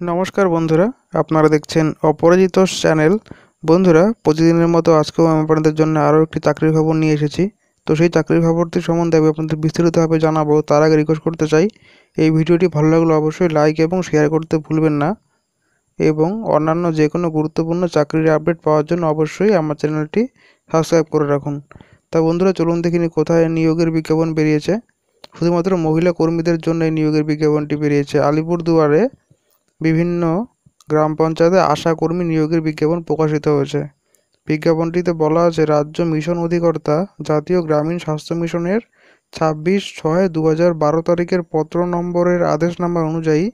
নমস্কার বন্ধুরা, আপনারা দেখছেন অপরাজিত চ্যানেল। বন্ধুরা, প্রতিদিনের মতো আজকেও আমি আপনাদের জন্য আরও একটি চাকরির খবর নিয়ে এসেছি। তো সেই চাকরির খবরটি সম্বন্ধে আমি আপনাদের বিস্তারিতভাবে জানাব, তার আগে রিকোয়েস্ট করতে চাই, এই ভিডিওটি ভালো লাগলে অবশ্যই লাইক এবং শেয়ার করতে ভুলবেন না। এবং অন্যান্য যে কোনো গুরুত্বপূর্ণ চাকরির আপডেট পাওয়ার জন্য অবশ্যই আমার চ্যানেলটি সাবস্ক্রাইব করে রাখুন। তা বন্ধুরা, চলুন দেখিনি কোথায় নিয়োগের বিজ্ঞাপন বেরিয়েছে। শুধুমাত্র মহিলা কর্মীদের জন্য এই নিয়োগের বিজ্ঞাপনটি বেরিয়েছে। আলিপুরদুয়ারে বিভিন্ন গ্রাম পঞ্চায়েতে আশা কর্মী নিয়োগের বিজ্ঞাপন প্রকাশিত হয়েছে। বিজ্ঞাপনটিতে বলা আছে, রাজ্য মিশন অধিকর্তা জাতীয় গ্রামীণ স্বাস্থ্য মিশনের ছাব্বিশ ছয় দু হাজার বারো তারিখের পত্র নম্বরের আদেশ নাম্বার অনুযায়ী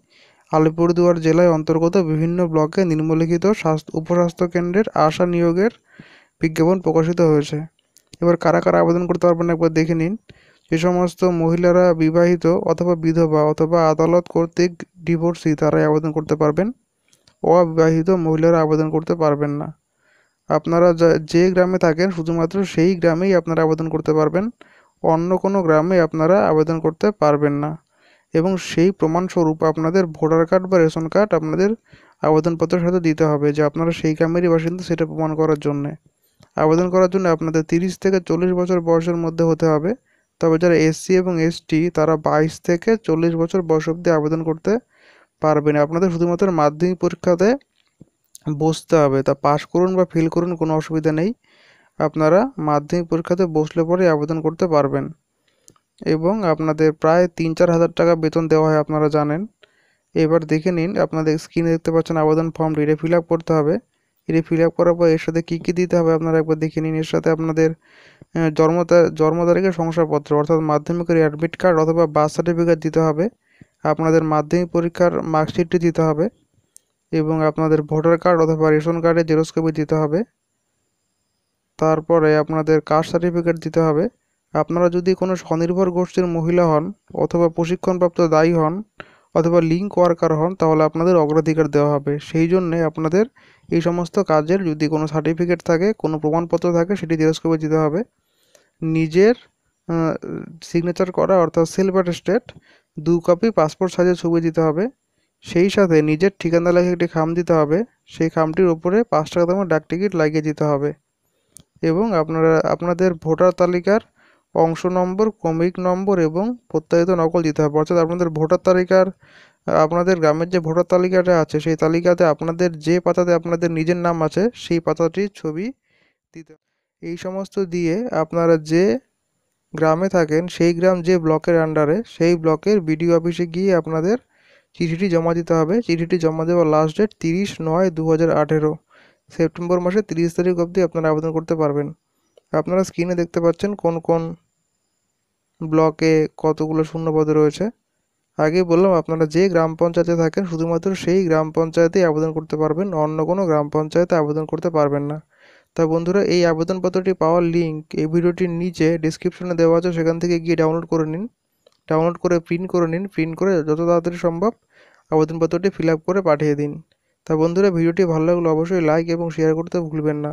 আলিপুরদুয়ার জেলায় অন্তর্গত বিভিন্ন ব্লকে নিম্নলিখিত স্বাস্থ্য, উপস্বাস্থ্য কেন্দ্রের আশা নিয়োগের বিজ্ঞাপন প্রকাশিত হয়েছে। এবার কারা কারা আবেদন করতে পারবেন একবার দেখে নিন। যে সমস্ত মহিলারা বিবাহিত অথবা বিধবা অথবা আদালত কর্তৃক ডিভোর্সি তারাই আবেদন করতে পারবেন। অবিবাহিত মহিলারা আবেদন করতে পারবেন না। আপনারা যে গ্রামে থাকেন, শুধুমাত্র সেই গ্রামেই আপনারা আবেদন করতে পারবেন। অন্য কোনো গ্রামে আপনারা আবেদন করতে পারবেন না। এবং সেই প্রমাণস্বরূপ আপনাদের ভোটার কার্ড বা রেশন কার্ড আপনাদের আবেদনপত্রের সাথে দিতে হবে যে আপনারা সেই গ্রামেরই বাসিন্দা সেটা প্রমাণ করার জন্যে। আবেদন করার জন্য আপনাদের তিরিশ থেকে চল্লিশ বছর বয়সের মধ্যে হতে হবে। তবে যারা এসসি এবং এসটি, তারা বাইশ থেকে চল্লিশ বছর বয়স অবধি আবেদন করতে পারবেন। আপনাদের শুধুমাত্র মাধ্যমিক পরীক্ষাতে বসতে হবে। তা পাশ করুন বা ফিল করুন, কোনো অসুবিধা নেই। আপনারা মাধ্যমিক পরীক্ষাতে বসলে পরে আবেদন করতে পারবেন। এবং আপনাদের প্রায় তিন চার হাজার টাকা বেতন দেওয়া হয়, আপনারা জানেন। এবার দেখে নিন, আপনাদের স্ক্রিনে দেখতে পাচ্ছেন আবেদন ফর্মটি এটা ফিল আপ করতে হবে। এটি ফিল আপ করার পর এর সাথে কী কী দিতে হবে আপনারা একবার দেখে নিন। এর সাথে আপনাদের জন্ম জন্ম তারিখের শংসাপত্র অর্থাৎ মাধ্যমিকের অ্যাডমিট কার্ড অথবা বার্থ সার্টিফিকেট দিতে হবে। আপনাদের মাধ্যমিক পরীক্ষার মার্কশিটটি দিতে হবে এবং আপনাদের ভোটার কার্ড অথবা রেশন কার্ডের জেরক্স কপি দিতে হবে। তারপরে আপনাদের কাস্ট সার্টিফিকেট দিতে হবে। আপনারা যদি কোনো স্বনির্ভর গোষ্ঠীর মহিলা হন অথবা প্রশিক্ষণপ্রাপ্ত দায়ী হন অথবা লিঙ্ক ওয়ার্কার হন, তাহলে আপনাদের অগ্রাধিকার দেওয়া হবে। সেই জন্যে আপনাদের এই সমস্ত কাজের যদি কোনো সার্টিফিকেট থাকে, কোনো প্রমাণপত্র থাকে, সেটি জেরক্স কপি দিতে হবে। নিজের সিগনেচার করা, অর্থাৎ সেলফ অ্যাটেস্টেড দু কপি পাসপোর্ট সাইজের ছবি দিতে হবে। সেই সাথে নিজের ঠিকানা লেখে একটি খাম দিতে হবে। সেই খামটির উপরে পাঁচ টাকা দামের ডাক টিকিট লাগিয়ে দিতে হবে। এবং আপনারা, আপনাদের ভোটার তালিকার অংশ নম্বর, ক্রমিক নম্বর এবং প্রত্যায়িত নকল দিতে হবে। অর্থাৎ আপনাদের ভোটার তালিকার, আপনাদের গ্রামের যে ভোটার তালিকাটা আছে, সেই তালিকাতে আপনাদের যে পাতাতে আপনাদের নিজের নাম আছে, সেই পাতাটির ছবি দিতে এই সমস্ত দিয়ে আপনারা যে গ্রামে থাকেন, সেই গ্রাম যে ব্লকের আন্ডারে সেই ব্লকের বিডিও অফিসে গিয়ে আপনাদের চিঠিটি জমা দিতে হবে। চিঠিটি জমা দেওয়ার লাস্ট ডেট তিরিশ নয় দু হাজার আঠেরো, সেপ্টেম্বর মাসের তিরিশ তারিখ অবধি আপনারা আবেদন করতে পারবেন। আপনারা স্ক্রিনে দেখতে পাচ্ছেন কোন কোন ব্লকে কতগুলো শূন্যপদ রয়েছে। আগে বললাম, আপনারা যে গ্রাম পঞ্চায়েতে থাকেন, শুধুমাত্র সেই গ্রাম পঞ্চায়েতেই আবেদন করতে পারবেন, অন্য কোনো গ্রাম পঞ্চায়েতে আবেদন করতে পারবেন না। তা বন্ধুরা, এই আবেদনপত্রটি পাওয়ার লিঙ্ক এই ভিডিওটির নিচে ডিসক্রিপশনে দেওয়া আছে, সেখান থেকে গিয়ে ডাউনলোড করে নিন। ডাউনলোড করে প্রিন্ট করে নিন প্রিন্ট করে যত তাড়াতাড়ি সম্ভব আবেদনপত্রটি ফিল করে পাঠিয়ে দিন। তা বন্ধুরা, ভিডিওটি ভালো লাগলে অবশ্যই লাইক এবং শেয়ার করতে ভুলবেন না।